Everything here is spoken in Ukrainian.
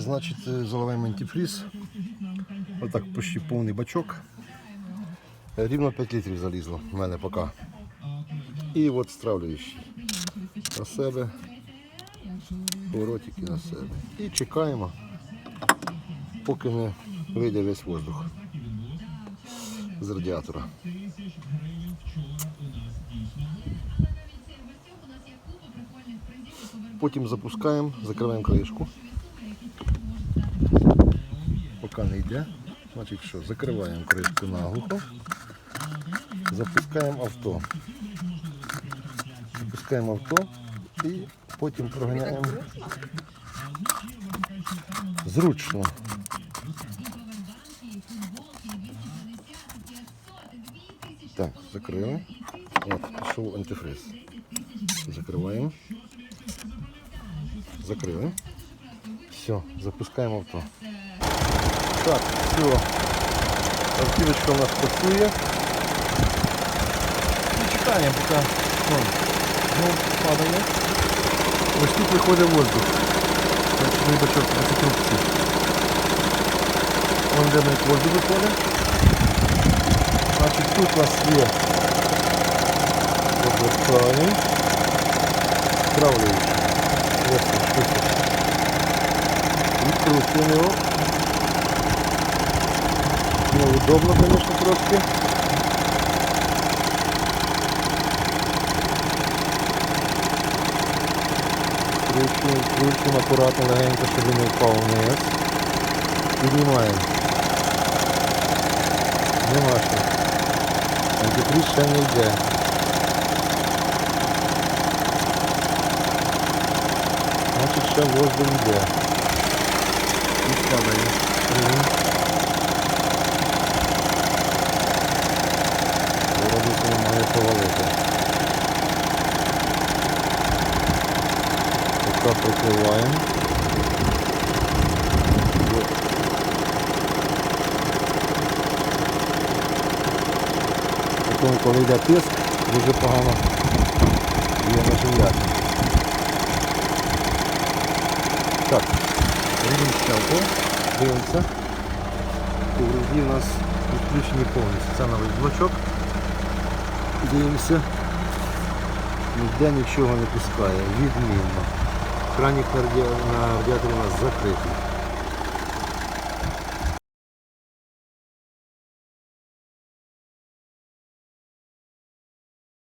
Значить, е, заливаємо антифріз. Отак почти повний бачок. Е, Рівно 5 літрів залізло в мене поки. І от стравлюючий на себе. Поворотики на себе. І чекаємо, поки не вийде весь воздух з радіатора. Потім запускаємо, закриваємо кришку. Поки не йде. Значить що, закриваємо кришку наглухо. Запускаємо авто. Запускаємо авто і потім проганяємо зручно. Так, закрили. От, пішов антифриз. Закриваємо. Закрили. Все, запускаємо авто. Так, все. Автівочка у нас працює. І чекаємо, поки ну, ну, падає. Ось тут виходить воздух. Значить, мій бачок на цій трубці. Вон де мій воздух виходить. Значить, тут у нас є Запускаємо. Стравлюючи. Ось ця штука. Відкручуємо його. Неудобно, звісно, трошки. Відкручуємо, відкручуємо акуратно, легенько, щоб він не впав вниз. Піднімаємо. Нема що. Антифриз ще не йде. Значить ще воздух йде. І падає. Це має повалити. Поки прикриваємо. Потім, коли йде тиск, дуже погано його наживляти. Так, рівень щелку, дивимося. Повроді у нас відключені повністю. Це новий блочок. Дивимося. Ніде нічого не пускає. Відмінно. Раді- на радіаторі у нас закритий.